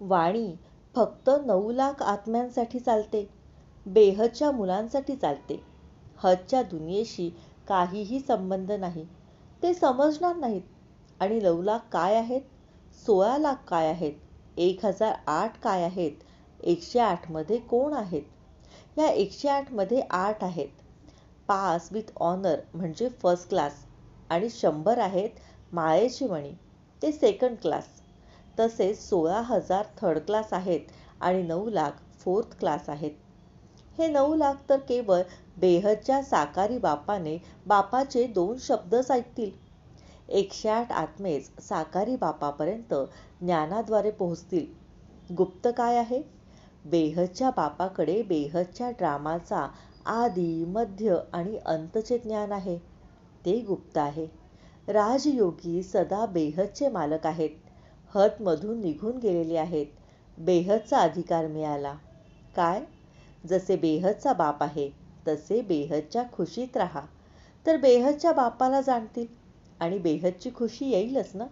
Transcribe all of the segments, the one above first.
वाणी फक्त नऊ लाख आत्म्यांसाठी चालते बेहदच्या मुलांसाठी चालते. हजच्या दुनियेशी काहीही संबंध नाही. ते समजणार नाहीत. आणि नऊ लाख काय आहेत? सोळा लाख काय आहेत? एक हजार आठ काय आहेत? एकशे आठमध्ये कोण आहेत? या एकशे आठमध्ये आठ आहेत. पास विथ ऑनर म्हणजे फर्स्ट क्लास. आणि शंभर आहेत माळेची मणी ते सेकंड क्लास. तसेच सोळा हजार थर्ड क्लास आहेत आणि नऊ लाख फोर्थ क्लास आहेत. हे नऊ लाख तर केवळ बेहदच्या साकारी बापाने बापाचे दोन शब्दच ऐकतील एकशे आठ आत्मेच साकारी बापापर्यंत ज्ञानाद्वारे पोहोचतील. गुप्त काय आहे? बेहदच्या बापाकडे बेहदच्या ड्रामाचा आदी मध्य आणि अंतचे ज्ञान आहे. ते गुप्त आहे. राजयोगी सदा बेहदचे मालक आहेत. हतमधून निघून गेलेले आहेत. बेहदचा अधिकार मिळाला. काय? जसे बेहदचा बाप आहे तसे बेहदच्या खुशीत राहा. तर बेहदच्या बापाला जाणतील आणि बेहदची खुशी येईलच ना?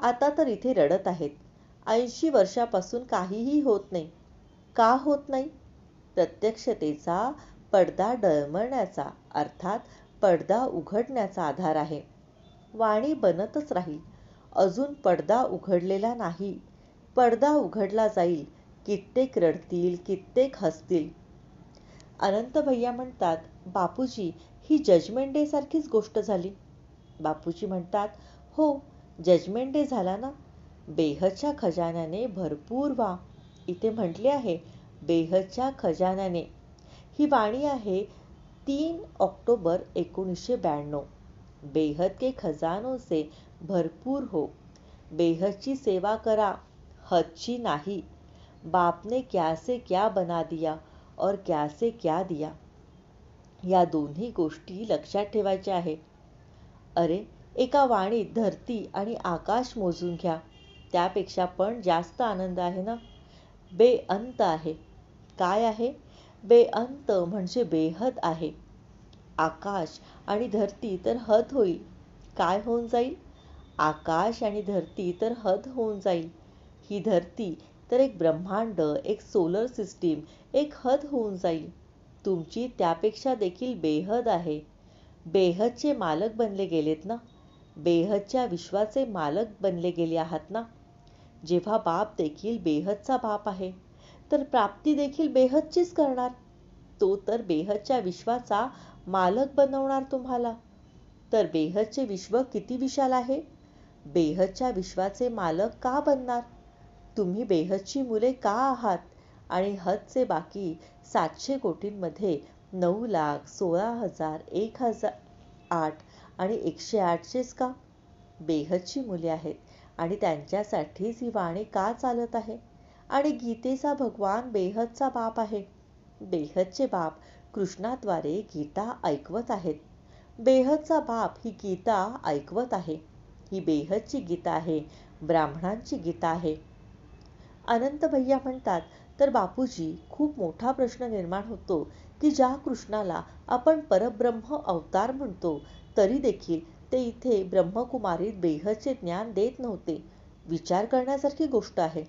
आता तर इथे रडत आहेत. ऐंशी वर्षापासून काहीही होत नाही. का होत नाही? प्रत्यक्षतेचा पडदा डळमळण्याचा अर्थात पडदा उघडण्याचा आधार आहे. वाणी बनतच राहील. अजून पडदा उघडलेला नाही. पडदा उघडला जाईल. कित्येक रडतील कित्येक हसतील. अनंत भैया म्हणतात बापूजी ही जजमेंट डे सारखीच गोष्ट झाली. बापूजी म्हणतात हो जजमेंट डे झाला ना? बेहदच्या खजान्याने भरपूर वा. इथे म्हटले आहे बेहदच्या खजान्याने. ही वाणी आहे तीन ऑक्टोबर एकोणीसशे ब्याण्णव. बेहद के खजानों से भरपूर हो। बेहदची सेवा करा हदची नाही। बापने क्या से क्या बना दिया और क्या से क्या दिया? या दोन्ही गोष्टी लक्षात ठेवायच्या आहे अरे एका वाणीत धरती आणि आकाश मोजून घ्या त्यापेक्षा पण जास्त आनंद आहे ना? बेअंत आहे। काय आहे? बेअंत म्हणजे बेहद आहे। आकाश आणि धरती तर हद होईल. काय होऊन जाईल? आकाश आणि धरती तर हद होऊन जाईल. ही धरती तर एक ब्रह्मांड एक सोलर सिस्टीम एक हद होऊन जाईल. तुमची त्यापेक्षा देखील बेहद आहे. बेहदचे मालक बनले गेलेत ना? बेहदच्या विश्वाचे मालक बनले गेले आहात ना? जेव्हा बाप देखील बेहदचा बाप आहे तर प्राप्ती देखील बेहदचीच करणार. तो तर बेहदच्या विश्वाचा मालक बनवणार तुम्हाला. तर बेहदचे विश्व किती विशाल आहे? बेहदच्या विश्वाचे मालक का बनणार? तुम्ही बेहदची मुले का आहात? आणि हदचे बाकी सातशे कोटींमध्ये नऊ लाख सोळा हजार एक हजार आठ आणि एकशे आठचेच का? बेहदची मुले आहेत आणि त्यांच्यासाठीच ही वाणी का चालत आहे? आणि गीतेचा भगवान बेहदचा बाप आहे. बेहदचे बाप कृष्णाद्वारे गीता ऐकवत आहेत. बेहदचा बाप ही गीता ऐकवत आहे. ही बेहदची गीता आहे ब्राह्मणांची गीता आहे. अनंत भैया म्हणतात तर बापूजी खूप मोठा प्रश्न निर्माण होतो की ज्या कृष्णाला आपण परब्रह्म अवतार म्हणतो तरी देखील ते इथे ब्रह्मकुमारीत बेहदचे ज्ञान देत नव्हते. विचार करण्यासारखी गोष्ट आहे.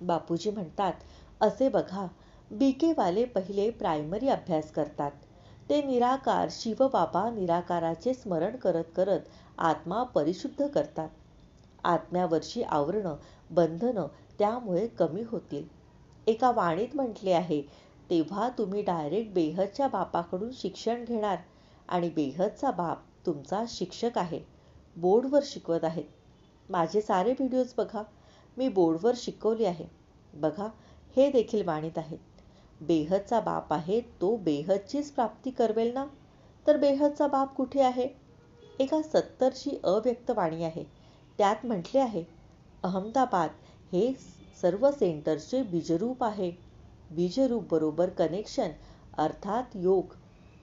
बापूजी म्हणतात असे बघा बी केवाले पहिले प्रायमरी अभ्यास करतात. ते निराकार शिवबाबा निराकाराचे स्मरण करत करत आत्मा परिशुद्ध करतात. आत्म्यावरची आवरणं बंधनं त्यामुळे कमी होतील. एका वाणीत म्हटले आहे तेव्हा तुम्ही डायरेक्ट बेहदच्या बापाकडून शिक्षण घेणार आणि बेहदचा बाप तुमचा शिक्षक आहे. बोर्डवर शिकवत आहेत. माझे सारे व्हिडिओज बघा. मी बोर्डवर शिकवले आहे. बघा हे देखील वाणीत आहेत. बेहदचा बाप आहे तो बेहदचीच प्राप्ती करवेल ना? तर बेहदचा बाप कुठे आहे? एका सत्तरची अव्यक्त वाणी आहे. त्यात म्हटले आहे अहमदाबाद हे सर्व सेंटरचे बीजरूप आहे. बीजरूप बरोबर कनेक्शन अर्थात योग.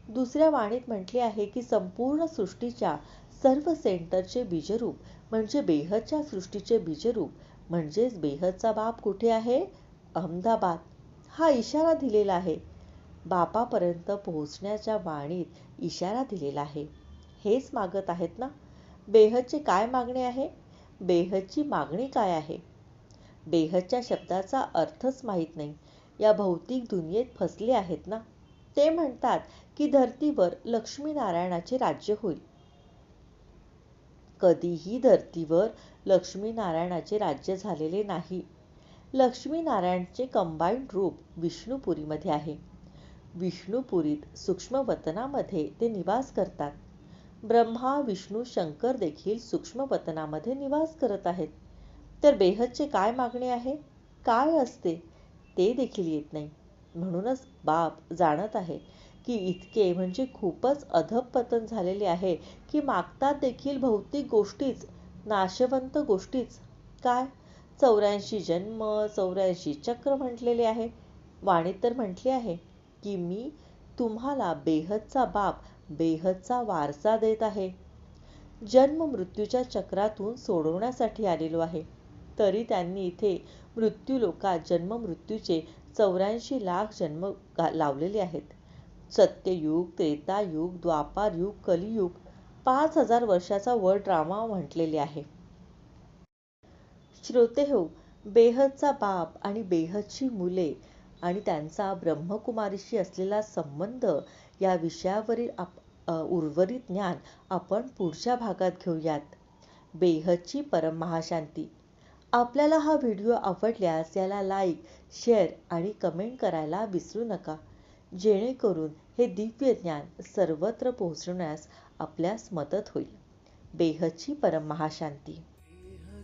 दुसऱ्या वाणीत म्हटले आहे की संपूर्ण सृष्टीच्या सर्व सेंटरचे बीजरूप म्हणजे बेहदच्या सृष्टीचे बीजरूप म्हणजेच बेहदचा बाप कुठे आहे? अहमदाबाद. हा इशारा दिलेला आहे. बापापर्यंत पोहोचण्याच्या वाणीत इशारा दिलेला आहे. हेच मागत आहेत ना? बेहदची काय मागणी आहे? बेहदची मागणी काय आहे? बेहदच्या शब्दाचा अर्थच माहीत नाही. या भौतिक दुनियेत फसले आहेत ना? ते म्हणतात की धर्तीवर लक्ष्मीनारायणाचे राज्य होईल. कधीही धर्तीवर लक्ष्मीनारायणाचे राज्य झालेले नाही. लक्ष्मीनारायणचे कंबाईंड रूप विष्णुपुरीमध्ये आहे. विष्णुपुरीत सूक्ष्मवतनामध्ये ते निवास करतात. ब्रह्मा विष्णू शंकर देखील सूक्ष्मवतनामध्ये निवास करत आहेत. तर बेहदचे काय मागणे आहे? काय असते? ते देखील येत नाही. म्हणूनच बाप जाणत आहे की इतके म्हणजे खूपच अधपतन झालेले आहे की मागतात देखील भौतिक गोष्टीच नाशवंत गोष्टीच. काय? चौऱ्याऐंशी जन्म चौऱ्याऐंशी चक्र म्हटलेले आहे. वाणीत तर म्हटले आहे की मी तुम्हाला बेहदचा बाप बेहदचा वारसा देत आहे. जन्म मृत्यूच्या चक्रातून सोडवण्यासाठी आलेलो आहे. तरी त्यांनी इथे मृत्यूलोकात जन्म मृत्यूचे चौऱ्याऐंशी लाख जन्म गा- लावलेले आहेत. सत्ययुग त्रेतायुग द्वापार युग कलियुग पाच हजार वर्षाचा वर ड्रामा म्हटलेले आहे. श्रोते हो. बेहदचा बाप आणि बेहदची मुले आणि त्यांचा ब्रह्मकुमारीशी असलेला संबंध या विषयावरील आप उर्वरित ज्ञान आपण पुढच्या भागात घेऊयात. बेहदची परम महाशांती आपल्याला हा व्हिडिओ आवडल्यास याला लाईक शेअर आणि कमेंट करायला विसरू नका. जेणेकरून हे दिव्य ज्ञान सर्वत्र पोहोचवण्यास आपल्यास मदत होईल. बेहदची परम महाशांती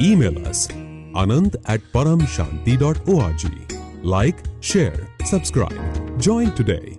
Email us anand at paramshanti.org. Like, share, subscribe. Join today.